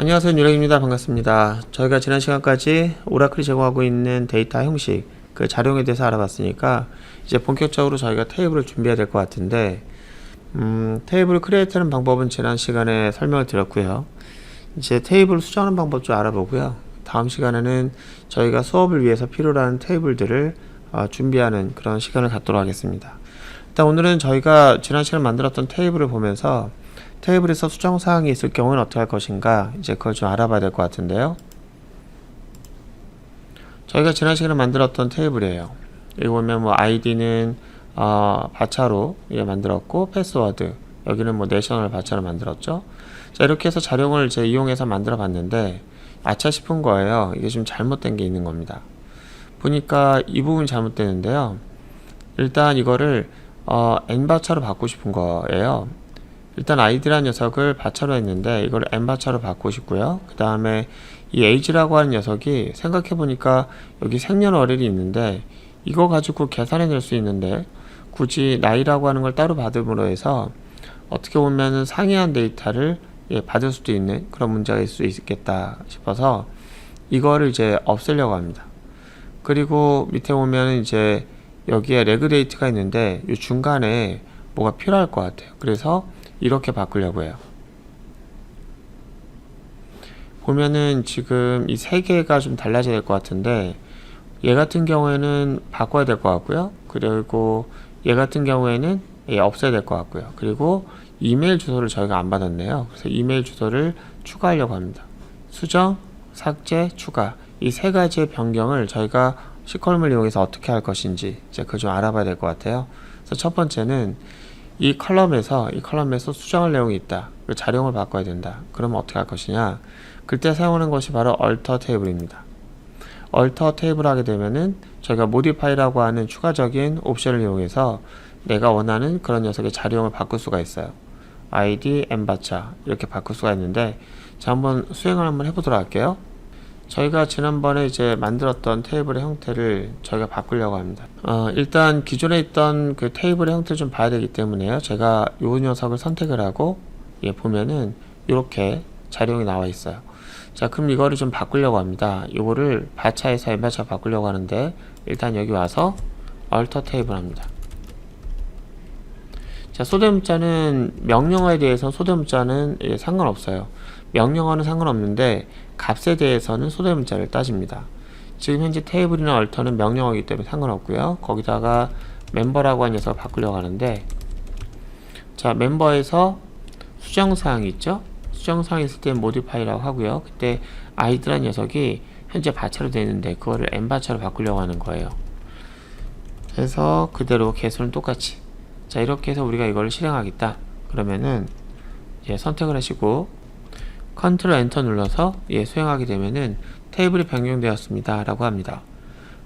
안녕하세요 유렉입니다. 반갑습니다. 저희가 지난 시간까지 오라클이 제공하고 있는 데이터 형식 그 자룡에 대해서 알아봤으니까 이제 본격적으로 저희가 테이블을 준비해야 될 것 같은데 음, 테이블을 크리에이트하는 방법은 지난 시간에 설명을 드렸고요. 이제 테이블 수정하는 방법 좀 알아보고요. 다음 시간에는 저희가 수업을 위해서 필요로 하는 테이블들을 어, 준비하는 그런 시간을 갖도록 하겠습니다. 일단 오늘은 저희가 지난 시간에 만들었던 테이블을 보면서 테이블에서 수정 사항이 있을 경우는 어떻게 할 것인가 이제 그걸 좀 알아봐야 될 것 같은데요. 저희가 지난 시간에 만들었던 테이블이에요. 여기 보면 뭐 아이디는 어, 바차로 예, 만들었고 패스워드 여기는 뭐 내셔널 바차로 만들었죠. 자 이렇게 해서 자룡을 이제 이용해서 만들어 봤는데 아차 싶은 거예요. 이게 좀 잘못된 게 있는 겁니다. 보니까 이 부분이 잘못되는데요. 일단 이거를 어, n바차로 바꾸고 싶은 거예요. 일단 아이디라는 녀석을 바차로 했는데 이걸 n바차로 바꾸고 싶고요. 그 다음에 이 age라고 하는 녀석이 생각해 보니까 여기 생년월일이 있는데 이거 가지고 계산해 낼 수 있는데 굳이 나이라고 하는 걸 따로 받음으로 해서 어떻게 보면은 상이한 데이터를 예, 받을 수도 있는 그런 문제가 있을 수 있겠다 싶어서 이거를 이제 없애려고 합니다. 그리고 밑에 보면은 이제 여기에 레그 데이트가 있는데 이 중간에 뭐가 필요할 것 같아요. 그래서 이렇게 바꾸려고 해요. 보면은 지금 이 세 개가 좀 달라져야 될 것 같은데 얘 같은 경우에는 바꿔야 될 것 같고요. 그리고 얘 같은 경우에는 얘 없애야 될 것 같고요. 그리고 이메일 주소를 저희가 안 받았네요. 그래서 이메일 주소를 추가하려고 합니다. 수정, 삭제, 추가 이 세 가지의 변경을 저희가 시컬럼을 이용해서 어떻게 할 것인지 이제 그걸 좀 알아봐야 될 것 같아요. 그래서 첫 번째는 이 컬럼에서 이 컬럼에서 수정할 내용이 있다. 그 자룡을 바꿔야 된다. 그러면 어떻게 할 것이냐? 그때 사용하는 것이 바로 alter 테이블입니다. alter 테이블 하게 되면은 저희가 modify라고 하는 추가적인 옵션을 이용해서 내가 원하는 그런 녀석의 자룡을 바꿀 수가 있어요. id, n바차 이렇게 바꿀 수가 있는데 자 한번 수행을 한번 해보도록 할게요. 저희가 지난번에 이제 만들었던 테이블의 형태를 저희가 바꾸려고 합니다. 어, 일단 기존에 있던 그 테이블의 형태를 좀 봐야 되기 때문에요. 제가 요 녀석을 선택을 하고 예, 보면은 이렇게 자료이 나와 있어요. 자, 그럼 이거를 좀 바꾸려고 합니다. 이거를 바차에서 엠바차 바꾸려고 하는데 일단 여기 와서 얼터 테이블 합니다. 자, 소대문자는 명령어에 대해서 소대문자는 예, 상관없어요. 명령어는 상관없는데 값에 대해서는 소대문자를 따집니다. 지금 현재 테이블이나 얼터는 명령어이기 때문에 상관없고요. 거기다가 멤버라고 하는 녀석을 바꾸려고 하는데 자 멤버에서 수정사항이 있죠. 수정사항이 있을 때 모디파이라고 하고요. 그때 아이드란 녀석이 현재 바차로 되어 있는데 그거를 n바차로 바꾸려고 하는 거예요. 그래서 그대로 개수는 똑같이 자 이렇게 해서 우리가 이걸 실행하겠다. 그러면은 이제 선택을 하시고 컨트롤 엔터 눌러서 예, 수행하게 되면은 테이블이 변경되었습니다. 라고 합니다.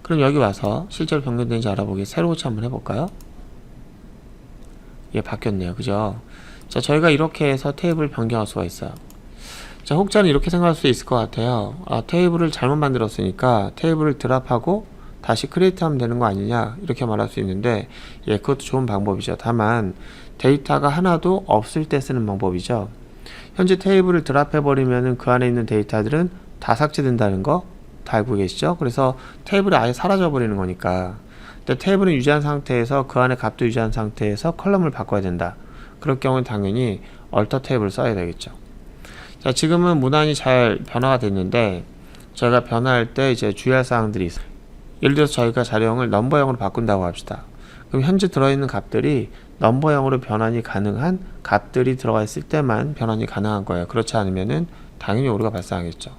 그럼 여기 와서 실제로 변경되는지 알아보기 새로 고치 한번 해볼까요? 예 바뀌었네요. 그죠? 자 저희가 이렇게 해서 테이블 변경할 수가 있어요. 자 혹자는 이렇게 생각할 수 있을 것 같아요. 아 테이블을 잘못 만들었으니까 테이블을 드랍하고 다시 크리에이트 하면 되는 거 아니냐 이렇게 말할 수 있는데 예 그것도 좋은 방법이죠 다만 데이터가 하나도 없을 때 쓰는 방법이죠 현재 테이블을 드랍해 버리면 그 안에 있는 데이터들은 다 삭제된다는 거 다 알고 계시죠? 그래서 테이블이 아예 사라져 버리는 거니까 근데 테이블은 유지한 상태에서 그 안에 값도 유지한 상태에서 컬럼을 바꿔야 된다. 그럴 경우는 당연히 얼터 테이블을 써야 되겠죠. 자 지금은 무난히 잘 변화가 됐는데 저희가 변화할 때 이제 주의할 사항들이 있어요. 예를 들어서 저희가 자료형을 넘버형으로 바꾼다고 합시다. 그럼 현재 들어있는 값들이 넘버형으로 변환이 가능한 값들이 들어가 있을 때만 변환이 가능한 거예요. 그렇지 않으면은 당연히 오류가 발생하겠죠.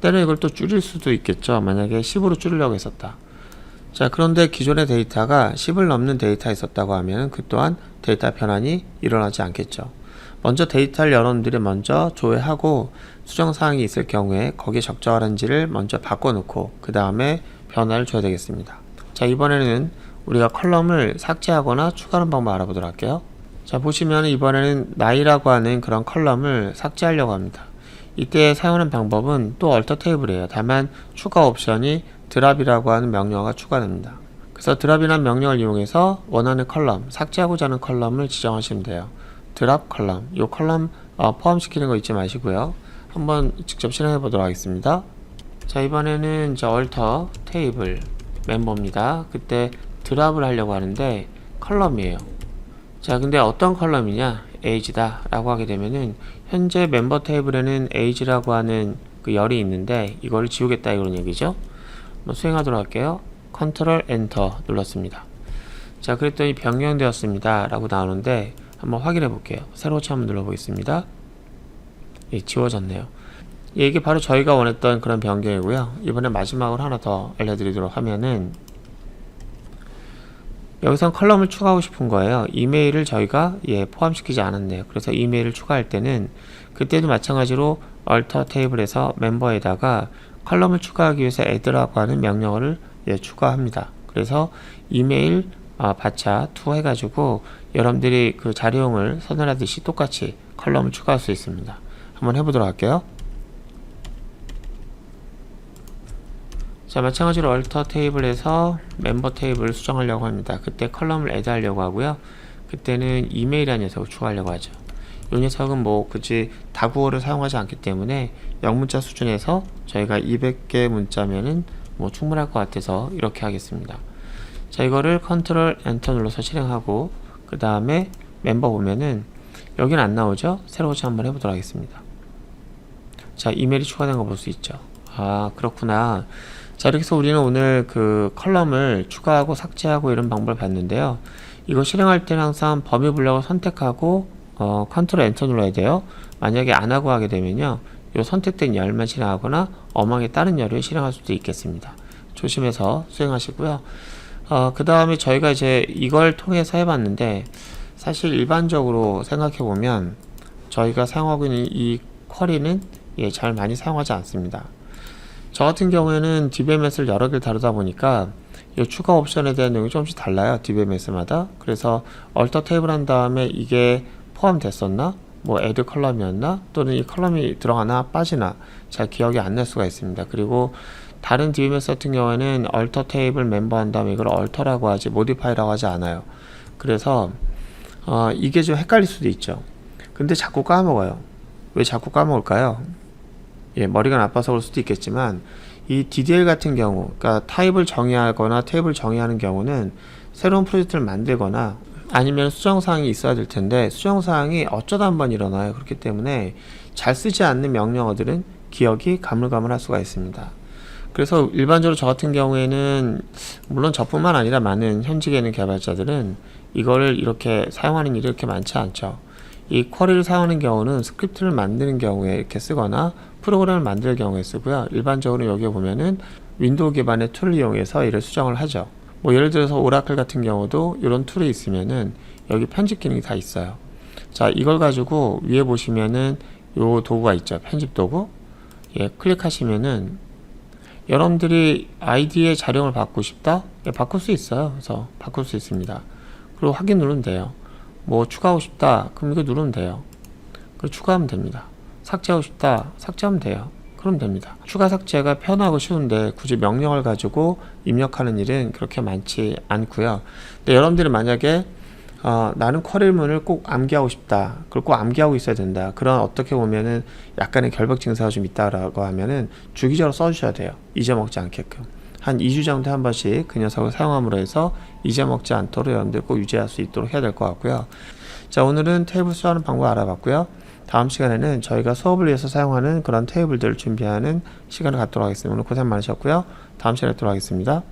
때는 이걸 또 줄일 수도 있겠죠. 만약에 10으로 줄이려고 했었다. 자, 그런데 기존의 데이터가 10을 넘는 데이터가 있었다고 하면 그 또한 데이터 변환이 일어나지 않겠죠. 먼저 데이터를 여러분들이 먼저 조회하고 수정 사항이 있을 경우에 거기에 적절한지를 먼저 바꿔놓고 그 다음에 변화를 줘야 되겠습니다. 자, 이번에는 우리가 컬럼을 삭제하거나 추가하는 방법 알아보도록 할게요. 자, 보시면 이번에는 나이라고 하는 그런 컬럼을 삭제하려고 합니다. 이때 사용하는 방법은 또 얼터 테이블이에요. 다만 추가 옵션이 드랍이라고 하는 명령어가 추가됩니다. 그래서 드랍이라는 명령을 이용해서 원하는 컬럼, 삭제하고자 하는 컬럼을 지정하시면 돼요. 드랍 컬럼, 이 컬럼 어, 포함시키는 거 잊지 마시고요. 한번 직접 실행해 보도록 하겠습니다. 자 이번에는 이제 얼터 테이블 멤버입니다. 그때 드랍을 하려고 하는데 컬럼이에요. 자 근데 어떤 컬럼이냐 age다 라고 하게 되면은 현재 멤버 테이블에는 age라고 하는 그 열이 있는데 이걸 지우겠다 이런 얘기죠. 한번 수행하도록 할게요. 컨트롤 엔터 눌렀습니다. 자 그랬더니 변경되었습니다 라고 나오는데 한번 확인해 볼게요. 새로 처음 눌러 보겠습니다. 예, 지워졌네요. 예, 이게 바로 저희가 원했던 그런 변경이고요. 이번에 마지막으로 하나 더 알려드리도록 하면은 여기선 컬럼을 추가하고 싶은 거예요. 이메일을 저희가 예, 포함시키지 않았네요. 그래서 이메일을 추가할 때는 그때도 마찬가지로 alter 테이블에서 멤버에다가 컬럼을 추가하기 위해서 add라고 하는 명령어를 예, 추가합니다. 그래서 이메일 아, 바차 투 해가지고 여러분들이 그 자료용을 선언하듯이 똑같이 컬럼을 추가할 수 있습니다. 한번 해보도록 할게요. 자 마찬가지로 얼터 테이블에서 멤버 테이블을 수정하려고 합니다. 그때 컬럼을 애드 하려고 하고요. 그때는 이메일이라는 녀석을 추가하려고 하죠. 이 녀석은 뭐 굳이 다구어를 사용하지 않기 때문에 영문자 수준에서 저희가 200개 문자면은 뭐 충분할 것 같아서 이렇게 하겠습니다. 자 이거를 컨트롤 엔터 눌러서 실행하고 그 다음에 멤버 보면은 여기는 안 나오죠? 새로 고치 한번 해보도록 하겠습니다. 자 이메일이 추가된 거 볼 수 있죠. 아 그렇구나. 자 이렇게 해서 우리는 오늘 그 컬럼을 추가하고 삭제하고 이런 방법을 봤는데요. 이거 실행할 때는 항상 범위 블럭을 선택하고 어, 컨트롤 엔터 눌러야 돼요. 만약에 안 하고 하게 되면요. 이 선택된 열만 실행하거나 엄하게 다른 열을 실행할 수도 있겠습니다. 조심해서 수행하시고요. 어, 그 다음에 저희가 이제 이걸 통해서 해봤는데 사실 일반적으로 생각해 보면 저희가 사용하고 있는 이 쿼리는 예, 잘 많이 사용하지 않습니다. 저 같은 경우에는 DBMS를 여러 개를 다루다 보니까 이 추가 옵션에 대한 내용이 조금씩 달라요. DBMS마다. 그래서 얼터 테이블 한 다음에 이게 포함됐었나? 뭐 애드 컬럼이었나? 또는 이 컬럼이 들어가나 빠지나 잘 기억이 안 날 수가 있습니다. 그리고 다른 DBMS 같은 경우에는 얼터 테이블 멤버 한 다음에 이걸 얼터라고 하지 모디파이라고 하지 않아요. 그래서 어, 이게 좀 헷갈릴 수도 있죠. 근데 자꾸 까먹어요. 왜 자꾸 까먹을까요? 예, 머리가 나빠서 그럴 수도 있겠지만 이 DDL 같은 경우, 그러니까 타입을 정의하거나 테이블 정의하는 경우는 새로운 프로젝트를 만들거나 아니면 수정사항이 있어야 될 텐데 수정사항이 어쩌다 한번 일어나요. 그렇기 때문에 잘 쓰지 않는 명령어들은 기억이 가물가물할 수가 있습니다. 그래서 일반적으로 저 같은 경우에는 물론 저뿐만 아니라 많은 현직에 있는 개발자들은 이거를 이렇게 사용하는 일이 이렇게 많지 않죠. 이 쿼리를 사용하는 경우는 스크립트를 만드는 경우에 이렇게 쓰거나 프로그램을 만들 경우에 쓰고요. 일반적으로 여기 보면은 윈도우 기반의 툴을 이용해서 이를 수정을 하죠. 뭐 예를 들어서 오라클 같은 경우도 이런 툴이 있으면은 여기 편집 기능이 다 있어요. 자, 이걸 가지고 위에 보시면은 요 도구가 있죠. 편집 도구. 예, 클릭하시면은 여러분들이 아이디의 자령을 받고 싶다? 예, 바꿀 수 있어요. 그래서 바꿀 수 있습니다. 그리고 확인 누르면 돼요. 뭐 추가하고 싶다? 그럼 이거 누르면 돼요. 그리고 추가하면 됩니다. 삭제하고 싶다? 삭제하면 돼요. 그럼 됩니다. 추가 삭제가 편하고 쉬운데 굳이 명령을 가지고 입력하는 일은 그렇게 많지 않고요. 근데 여러분들이 만약에 어, 나는 쿼리문을 꼭 암기하고 싶다. 그걸 꼭 암기하고 있어야 된다. 그런 어떻게 보면은 약간의 결벽 증사가 좀 있다라고 하면은 주기적으로 써주셔야 돼요. 잊어먹지 않게끔. 한 2주 정도 한 번씩 그 녀석을 사용함으로 해서 잊어먹지 않도록 여러분들 꼭 유지할 수 있도록 해야 될 것 같고요. 자, 오늘은 테이블 수하는 방법 알아봤고요. 다음 시간에는 저희가 수업을 위해서 사용하는 그런 테이블들을 준비하는 시간을 갖도록 하겠습니다. 오늘 고생 많으셨고요. 다음 시간에 뵙도록 하겠습니다.